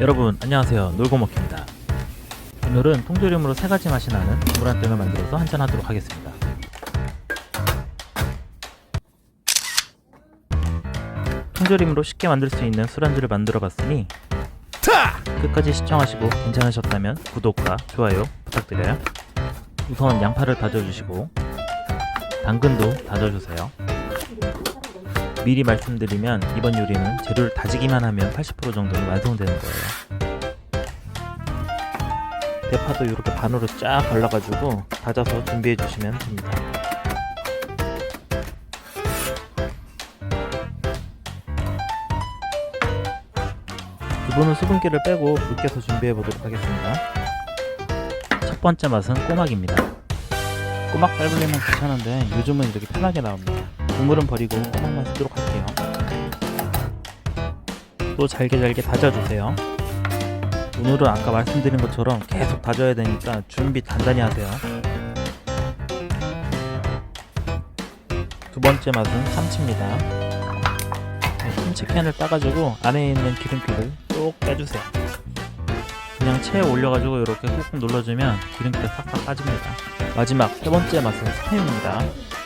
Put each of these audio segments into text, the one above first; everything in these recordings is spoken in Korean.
여러분 안녕하세요. 놀고먹입니다. 오늘은 통조림으로 세 가지 맛이 나는 물한 땡을 만들어서 한잔 하도록 하겠습니다. 통조림으로 쉽게 만들 수 있는 술안주를 만들어 봤으니 끝까지 시청하시고 괜찮으셨다면 구독과 좋아요 부탁드려요. 우선 양파를 다져주시고 당근도 다져주세요 미리 말씀드리면 이번 요리는 재료를 다지기만 하면 80% 정도는 완성되는 거예요. 대파도 이렇게 반으로 쫙 발라가지고 다져서 준비해 주시면 됩니다. 두부는 수분기를 빼고 으깨서 준비해 보도록 하겠습니다. 첫 번째 맛은 꼬막입니다. 꼬막 빨리면 괜찮은데 요즘은 이렇게 편하게 나옵니다. 국물은 버리고 꼬막만 쓰도록 할게요. 또 잘게 잘게 다져주세요. 오늘은 아까 말씀드린 것처럼 계속 다져야 되니까 준비 단단히 하세요. 두 번째 맛은 참치입니다. 네, 참치 캔을 따가지고 안에 있는 기름기를 쭉 빼주세요. 그냥 체에 올려가지고 이렇게 꾹꾹 눌러주면 기름기가 싹싹 빠집니다. 마지막 세 번째 맛은 스팸입니다.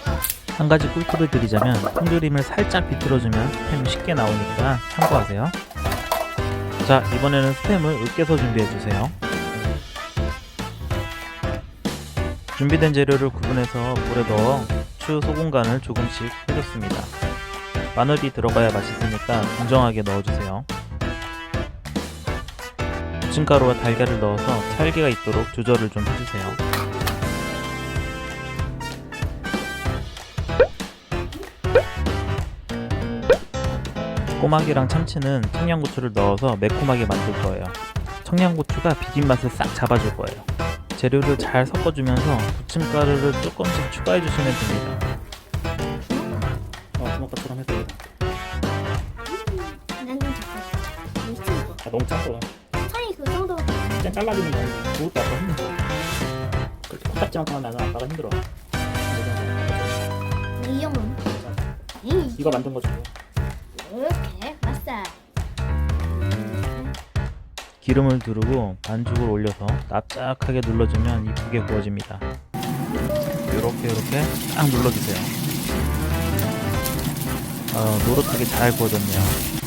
한 가지 꿀팁을 드리자면 통조림을 살짝 비틀어주면 스팸이 쉽게 나오니까 참고하세요. 자 이번에는 스팸을 으깨서 준비해주세요. 준비된 재료를 구분해서 물에 넣어 추 소금간을 조금씩 해줬습니다. 마늘이 들어가야 맛있으니까 공정하게 넣어주세요. 부침가루와 달걀을 넣어서 찰기가 있도록 조절을 좀 해주세요. 꼬막이랑 참치는 청양고추를 넣어서 매콤하게 만들 거예요. 청양고추가 비린 맛을 싹 잡아줄 거예요. 재료를 잘 섞어주면서 부침가루를 조금씩 추가해 주시면 됩니다. 어, 주먹밥처럼 나는 잠깐 미친 아, 너무 작고 아니 그 정도 짠 잘라주는 거 그것도 아빠 힘들어. 그렇게 코딱지 만큼만 나는 아빠가 힘들어. 이 형은 에이 이거 만든 거 주고. 이렇게 맞싸 기름을 두르고 반죽을 올려서 납작하게 눌러주면 이쁘게 구워집니다. 이렇게 이렇게 딱 눌러주세요. 어, 노릇하게 잘 구워졌네요.